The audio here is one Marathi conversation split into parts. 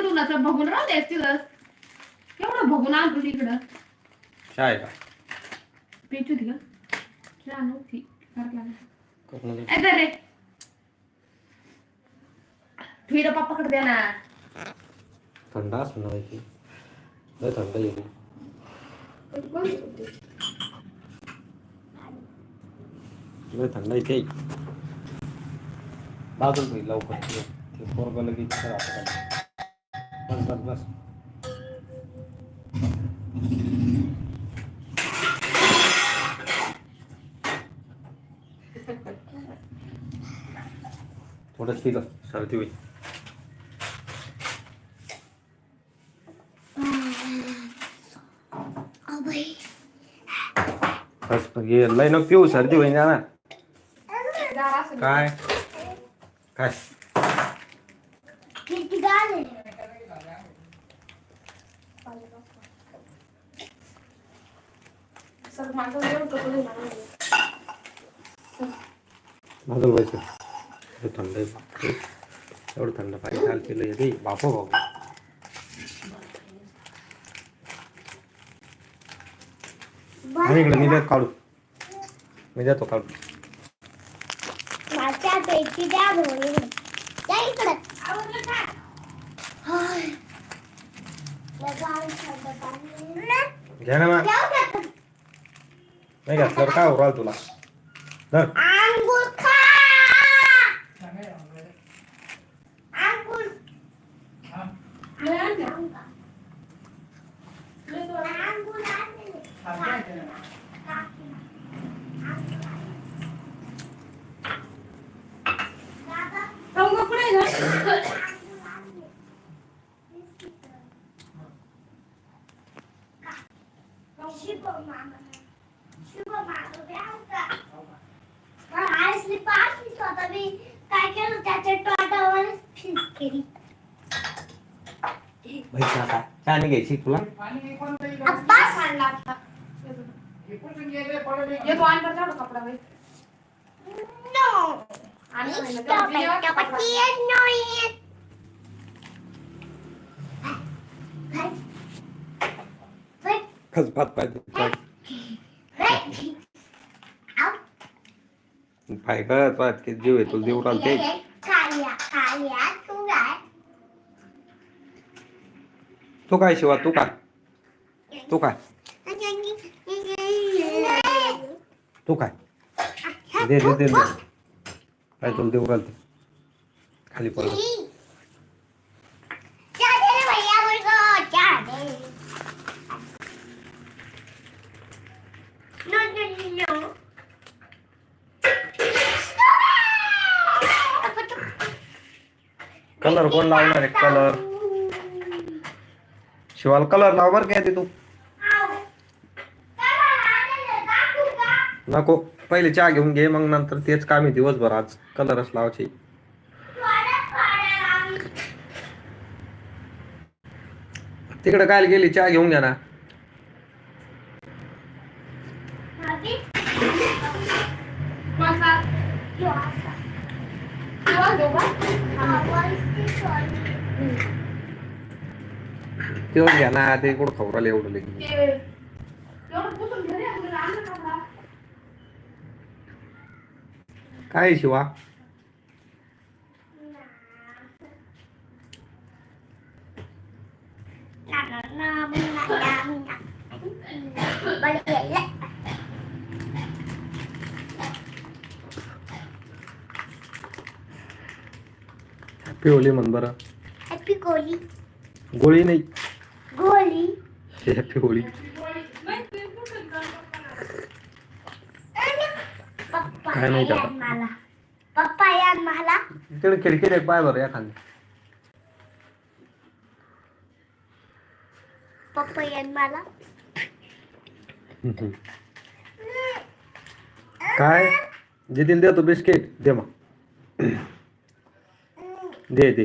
तिकडून आता बघून राहू तिथं. एवढं बघून शाळे का? पेच नव्हती. रे. फिर पप्पाकडे ना. थंड असं ना माहिती लय थंड येते लय थंड येते बाजूला होईल लवकर ते ते पोरगं लगेच इथं राहतं खाली. बस बस बस थोडंच पिलं सर्दी होईल बस ये लय नको पिऊ सर्दी होईल ना काय काय किती गाणे मागल व्हायचं एवढं थंड आहे एवढं थंड पाहिजे काल केलं रे. बापो बाबा आणि इकडे मी देत काढू. मी देतो काढू. माझ्या पेटी द्या भरून त्या इकडं हाय. माझं आयुष्य थंड पाणी. घ्या ना मग जाऊ दे. नाही घातल्यावर काय उराल तुला धर नाही घ्यायची तुला? अब्बास आणला आता. येतो आणि बरं तेवढा कपडा बाई. नो आणि It's पहिलं the तेवढा बियावाचा कपडा. annoying. खस भात पाय. पाय पाय कळत जीव आहे तो देऊ राहते ते तू काय तू शिवा तू काय? तू काय? तू काय? दे दे दे काय तुला देऊ राहते खाली पडलं चहा दे रे भैया मुलगा चहा दे नो नो नो कलर कोण लावणार आहे? कलर शिवाल कलर लाव बरं काय तू. नको. पहिले चहा घेऊन घे मग नंतर तेच काम आहे दिवसभर आज. कलरच लावायचे. तिकडे काय गेली चहा घेऊन घ्या ना मसा. तेव्हा देऊ का? तेव्हा घ्या ना ते कुठं खवराले एवढं कपडा. काय शिवा? हॅपी होली म्हण बरं. हॅपी गोली गोळी नाही. हॅपी होली पप्पा काय? यान मला पप्पा यान मला. तिकडे खिडकी एक पाय बरं एखादी पप्पा यान मला. काय? देतील देतो बिस्किट. दे मग. दे दे.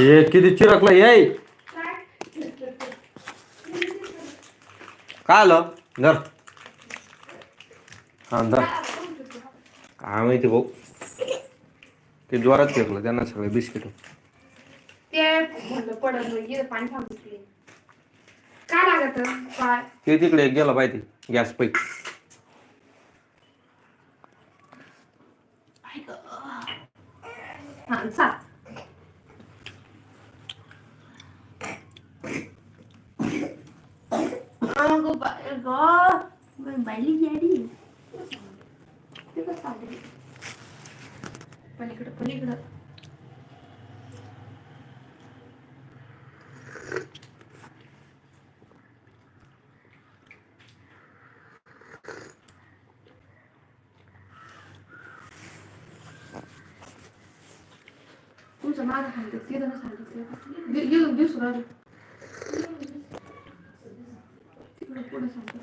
ये किती चिरकलं ये काय आलं? धर. हा धर. काय माहिती भाऊ? ते जोरात चिरकलं त्यांना सगळे बिस्किट. ते तिकडे गेलं पाहिजे गॅस पैक. हा चाल अगं बाई गं बायली गेली ते कसं आले पलीकडं पलीकडं. तुमचं माझं सांगते तिथं नाही दिवस दि- दि- दिसू राहिलं तिकडं पुढं सांगते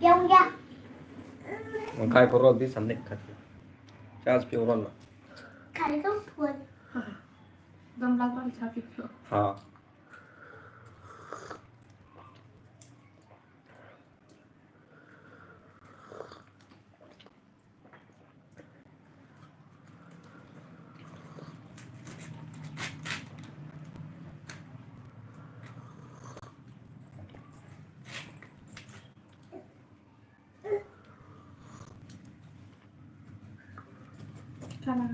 घेऊन घ्या मग काय करू? अगदी संध्या खाते चहाच पिऊ ना पितो हा. चला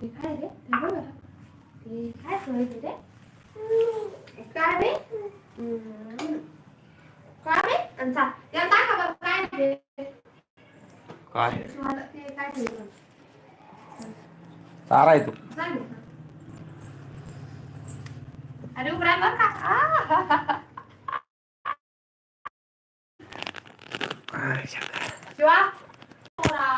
ते काय रे ते बघ जरा. ते काय करायचं रे काय रे हम्म. काय रे आणि चा- त्याला दाखवा बरं काय ते काय मला ते काय ठेवलं चारा आहे तू सांग ना. अरे उघडा बरं का आ. शिवा पोरा.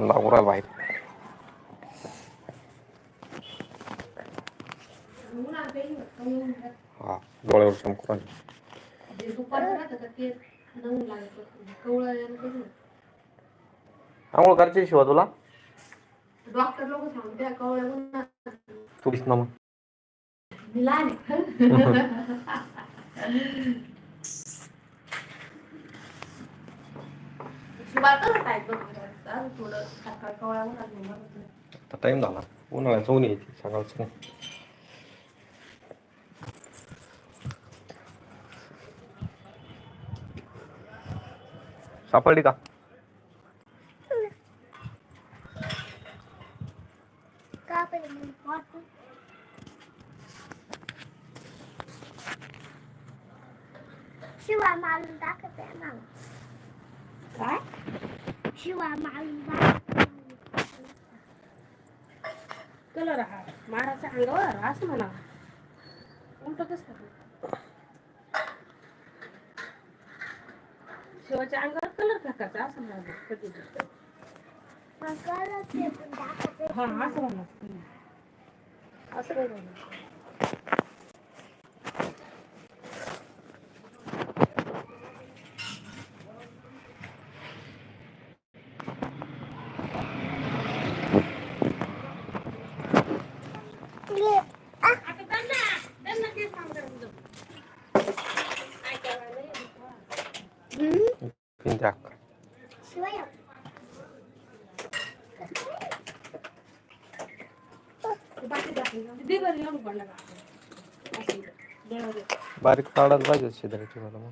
लागू राहिला बाहेर उन्हाळ्यात काही नाही, कमी ऊन राहतं. हा डोळ्यावर चमकू राहिलं ते दुपारचं राहतं का ते नवीन लागत होतं. कवळं यायला काही नाही. आंघोळ करायची शिवा तुला डॉक्टर लोक सांगते कवळ्या दिस ना मग मी लहान आहे. शिवाय कसं काय बघ बरं, थोडं सकाळ कवळ्या उन्हात नाही मरत नाही. आता टाइम झाला. उन्हाळ्याचं जाऊन यायची सकाळचं सापडली का पण मी वाटतं. शिवा मारून टाकत आहे ना काय शिवा मारून टाकत कलर हा माराचा अंगावर असं म्हणा उलट कसं? शिवाच्या अंगावर कलर टाकायचा असं म्हणा कधी. हा असं म्हणा असं काही म्हणा आता त्यांना त्यांना ते सांगतात हम्म? पिंत्या शिवाय बाकी दाखव दे बरं एवढं पडलं का असं देवा दे. बारीक काढायला पाहिजे शेजारीची मला.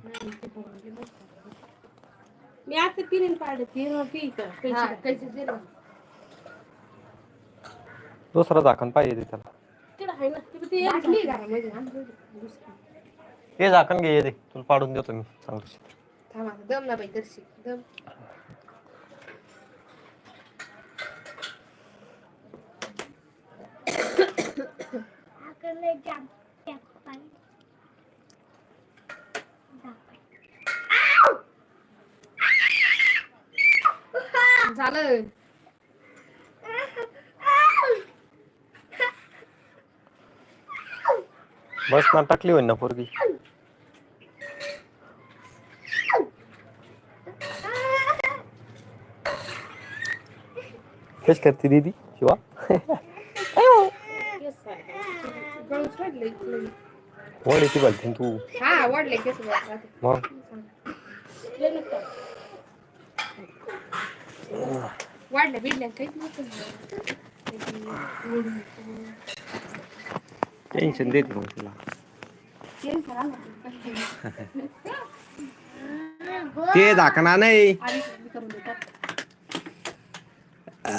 मी आता पिरीन पाडे तीन पी का कैची दिलं. दुसरं झाकण पाहिजे त्याला ते. हे झाकण घे दे तुला पाडून देतो मी चांगलं थांब. दम ना बाई दर्शी दम झालं बस ना टाकली होईल ना पोरगी. कशी करते दीदी शिवा वाढले. वड येते घालते तू हा वाढले केस वाढले. मग. वाढल्या बिडल्या काहीच टेन्शन देते मग तुला. ते झाकणा नाही आणि मी करून देतात तुला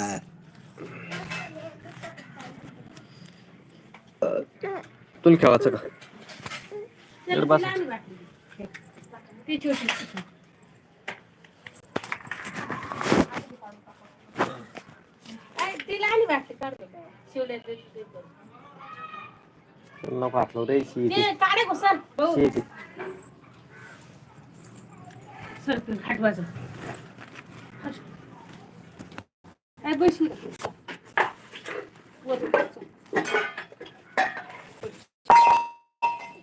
खेळायचं का त्याला बस. तिला आणि वाटली. ती छोटी आई, तिला आणि वाटते काढतो शिवले नको हातलं रे शी येते ते काढे गो सर भाऊ शी येते सर तू हटवायचं काय बशी वर बशी.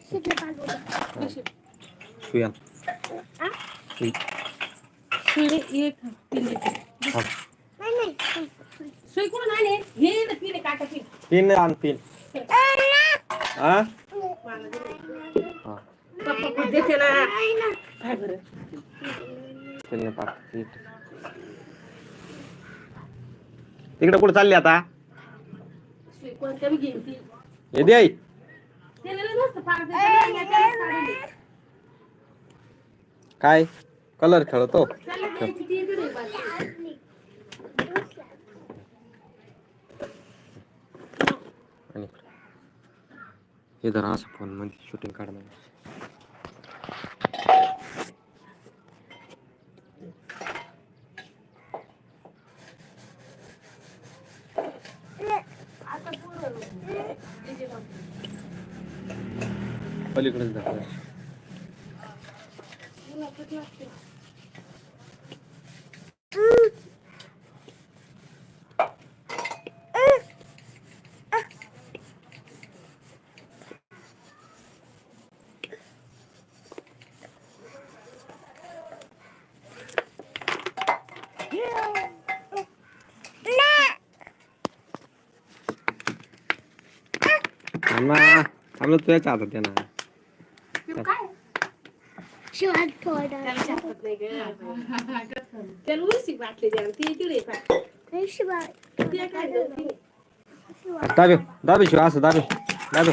सुया सुई. सुई एक तीन देते. हा. नाही नाही सुई कुठून आले हे ना तिने काटा ती पिन आण पिन हा मला दे. हा पप्पा पण देते ना काय बरं पिन टाक इथे. तिकडे कुठे चालली आता सुई कोणत्या बी घेईन ती हे दे आई त्याला नसतं फार ते त्याला मी त्यालाच काढून दे. काय? कलर खेळतो. आणि हे जरा असं फोनमध्ये शूटिंग काढणार पलीकडेच दाखव अण्णा आपलं तुझ्याच्या हातात आहे ना पिऊ काय शिवाय थोडं त्याला छापत नाही गं. त्याला उलसी वाटली द्या ती तिकडे पाय. शिवाय. ती काय करते? दाबे दाबे शिव असं दाबे. दाबे.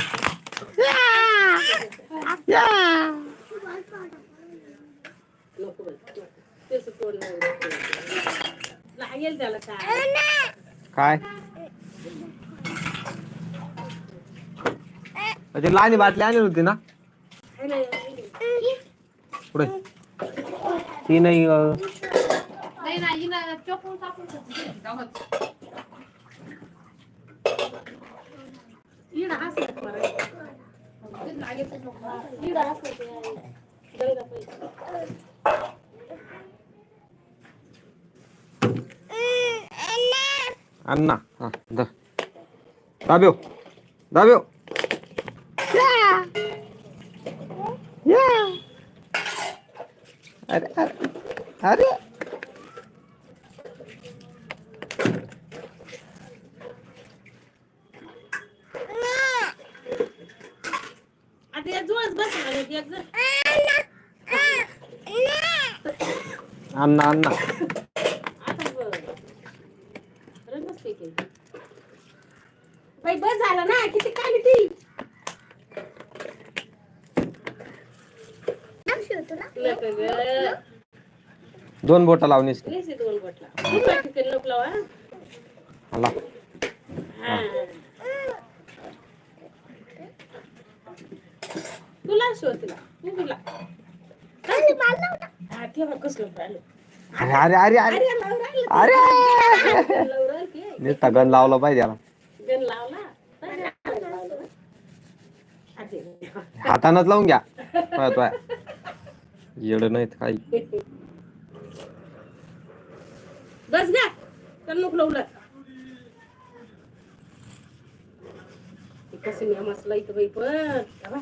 काय? ते लहानी बाटली आणली होती ना आहे ना, आहे ना. पुढे ती नाही अं, नाही नाही हिनं चोपून टाकून ठेवली. जाऊच. इकडं हसत बरं. ते लागायचं नको. इकडं हसत आहे. दंगा पाहिजे. अण्णा हा द दाब्यो दाब्यो अरे अरे अरे आता या जुळच बसला एक एक जण. अण्णा अण्णा आता बरं. रंगच फेकेल. बाई बस झालं ना किती काढली ती नका ग दोन बोटं लावणीस लयच आहे दोन बोटला तुला ठिकाणी नको लावा मला हा. तुला शोध तिला तू तुला. हा ठेवा कसलं राहिलं अरे अरे अरे अरे. अरे अरे. नुसता गण लावला पाहिजे गण लावला. हातानच लावून घ्या. पाय येड नाहीत काही. बस घ्या. चल नको लावलं कसं मी मसला इथं बाई पण.